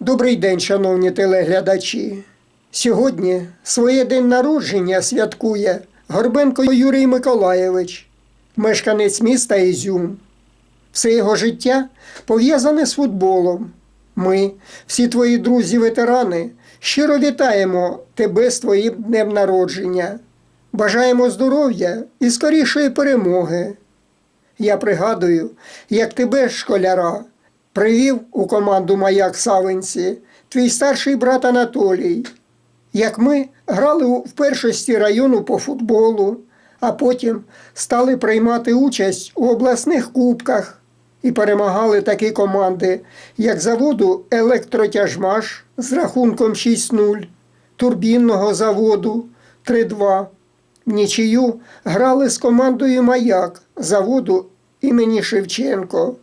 Добрий день, шановні телеглядачі. Сьогодні своє день народження святкує Горбенко Юрій Миколаєвич, мешканець міста Ізюм. Все його життя пов'язане з футболом. Ми, всі твої друзі-ветерани, щиро вітаємо тебе з твоїм днем народження. Бажаємо здоров'я і скорішої перемоги. Я пригадую, як тебе, школяра, привів у команду Маяк Савинці твій старший брат Анатолій. Як ми грали в першості району по футболу, а потім стали приймати участь у обласних кубках і перемагали такі команди, як заводу Електротяжмаш з рахунком 6-0, турбінного заводу 3-2. В нічию грали з командою Маяк заводу імені Шевченко,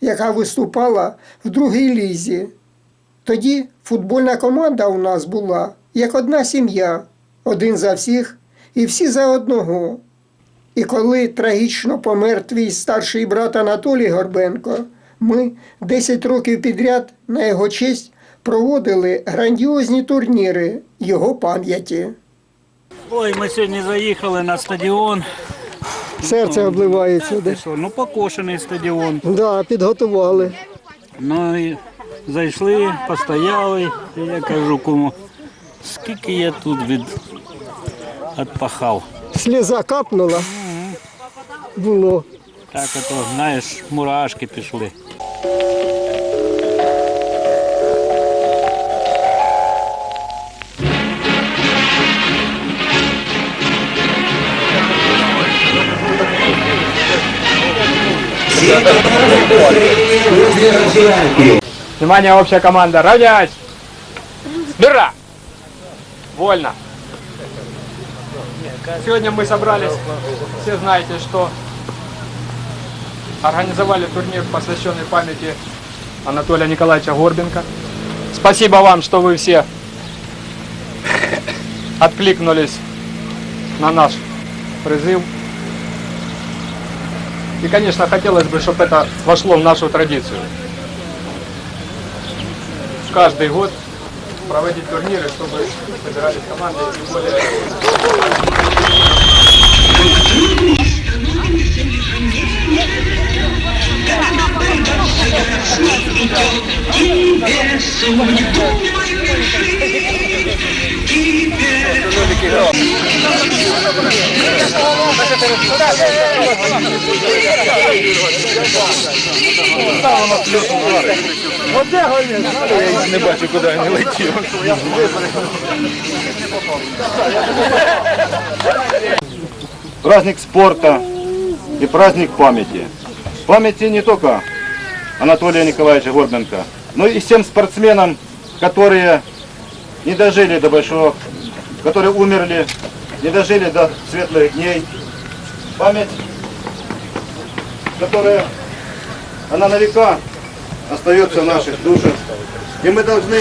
яка виступала в другій лізі. Тоді футбольна команда у нас була як одна сім'я, один за всіх і всі за одного. І коли трагічно помер твій старший брат Анатолій Горбенко, ми 10 років підряд на його честь проводили грандіозні турніри його пам'яті. Ой, ми сьогодні заїхали на стадіон. Серце обливається. Ти що, ну покошений стадіон. Да, підготували. Ну і зайшли, постояли. І я кажу кому, скільки я тут від відпахав. Сліза капнула. Було. Так ото, знаєш, мурашки пішли. Внимание, общая команда. Равнять! Бера! Вольно. Сегодня мы собрались, все знаете, что организовали турнир, посвященный памяти Анатолия Николаевича Горбенко. Спасибо вам, что вы все откликнулись на наш призыв. И, конечно, хотелось бы, чтобы это вошло в нашу традицию. Каждый год проводить турниры, чтобы собирались команды. тем более праздник спорта и праздник памяти. Памяти не только Анатолия Николаевича Горбенко, но и всем спортсменам, которые не дожили до большого, которые умерли, не дожили до светлых дней. Память, которая, она на века остается в наших душах. И мы должны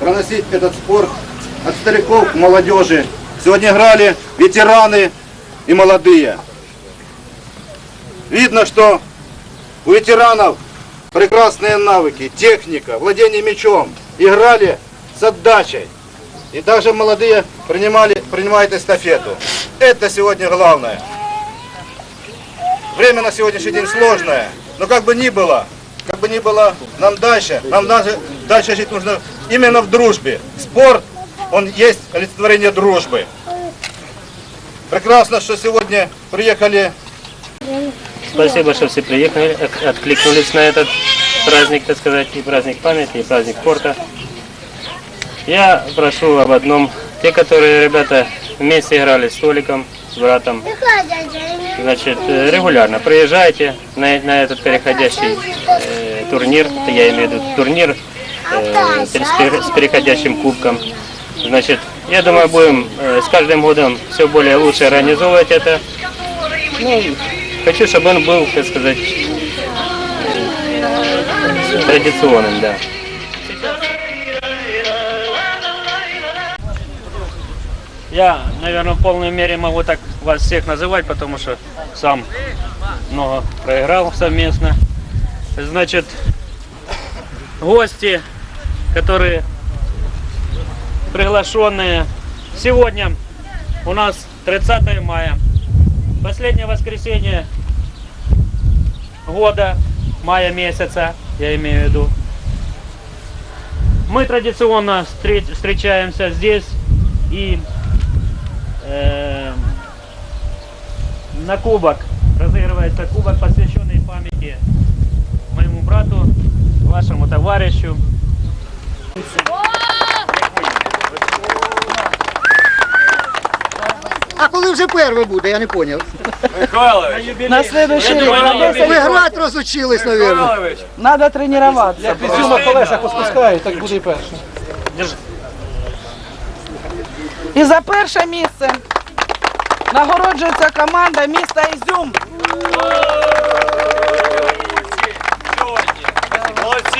проносить этот спорт от стариков к молодежи. Сегодня играли ветераны и молодые. Видно, что у ветеранов прекрасные навыки, техника, владение мячом. Играли с отдачей. И даже молодые принимали, принимают эстафету. Это сегодня главное. Время на сегодняшний день сложное. Но как бы ни было, как бы ни было, нам дальше, нам даже дальше жить нужно именно в дружбе. Спорт, он есть олицетворение дружбы. Прекрасно, что сегодня приехали Спасибо, что все приехали, от- откликнулись на этот праздник, так сказать, и праздник памяти, и праздник спорта. Я прошу об одном. Те, которые ребята вместе играли с Толиком, с братом, значит, э, регулярно приезжайте на, на этот переходящий э, турнир, я имею в виду турнир э, с, с переходящим кубком. Значит, я думаю, будем э, с каждым годом все более лучше организовывать это. Ну, хочу, чтобы он был, так сказать, э, традиционным, да. Я, наверное, в полной мере могу так вас всех называть, потому что сам много проиграл совместно. Значит, гости, которые приглашенные. Сегодня у нас 30 мая, последнее воскресенье года, мая месяца, я имею в виду. Мы традиционно встреч- встречаемся здесь и э, на кубок разыгрывается кубок, посвященный памяти моему брату, вашему товарищу. А коли вже перший буде, я не зрозумів. На следующий рік. Ви грати розучились, мабуть. Надо тренуватися. Пізю на колесах поспускають, так буде і перше. І за перше місце нагороджується команда міста Ізюм.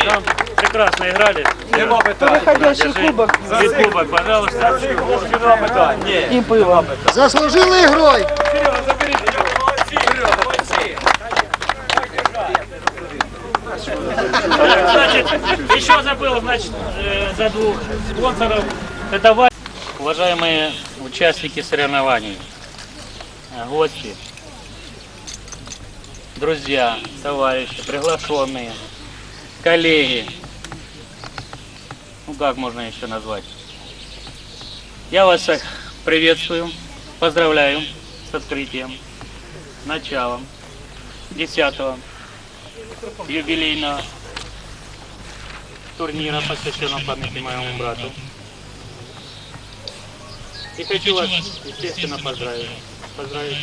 Там прекрасно играли. Переходящий кубок Вид кубок, пожалуйста. і пиво. Заслужили ігрою. Значит, еще забыл, значит, э, за двух спонсоров. Это Ва- Уважаемые участники соревнований, гости, друзья, товарищи, приглашенные, коллеги. Ну как можно еще назвать? Я вас всех приветствую, поздравляю с открытием, началом 10 юбилейного турнира, посвященного памяти моему брату. И хочу вас, естественно, поздравить. поздравить.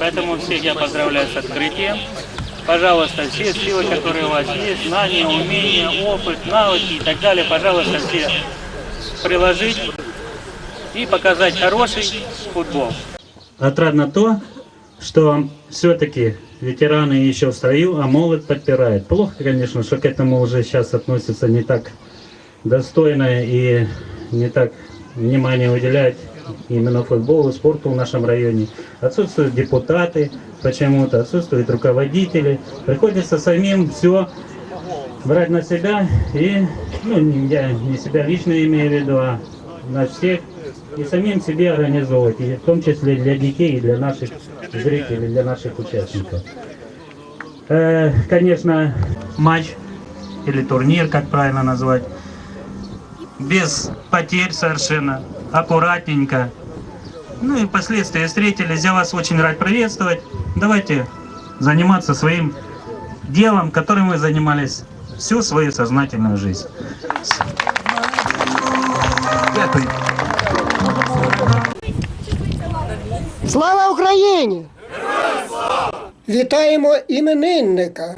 Поэтому всех я поздравляю с открытием. Пожалуйста, все силы, которые у вас есть, знания, умения, опыт, навыки и так далее, пожалуйста, все приложить и показать хороший футбол. Отрадно то, что все-таки ветераны еще в строю, а молодь подпирает. Плохо, конечно, что к этому уже сейчас относятся не так достойно и не так внимание уделяют именно футболу, спорту в нашем районе. Отсутствуют депутаты почему-то, отсутствуют руководители. Приходится самим все брать на себя и, ну, я не себя лично имею в виду, а на всех и самим себе организовывать, и в том числе для детей и для наших зрителей, для наших участников. Э, конечно, матч или турнир, как правильно назвать, без потерь совершенно, аккуратненько. Ну и впоследствии встретились. Я вас очень рад приветствовать. Давайте заниматься своим делом, которым мы занимались всю свою сознательную жизнь. Дякую. Слава Україні! Вітаємо іменинника.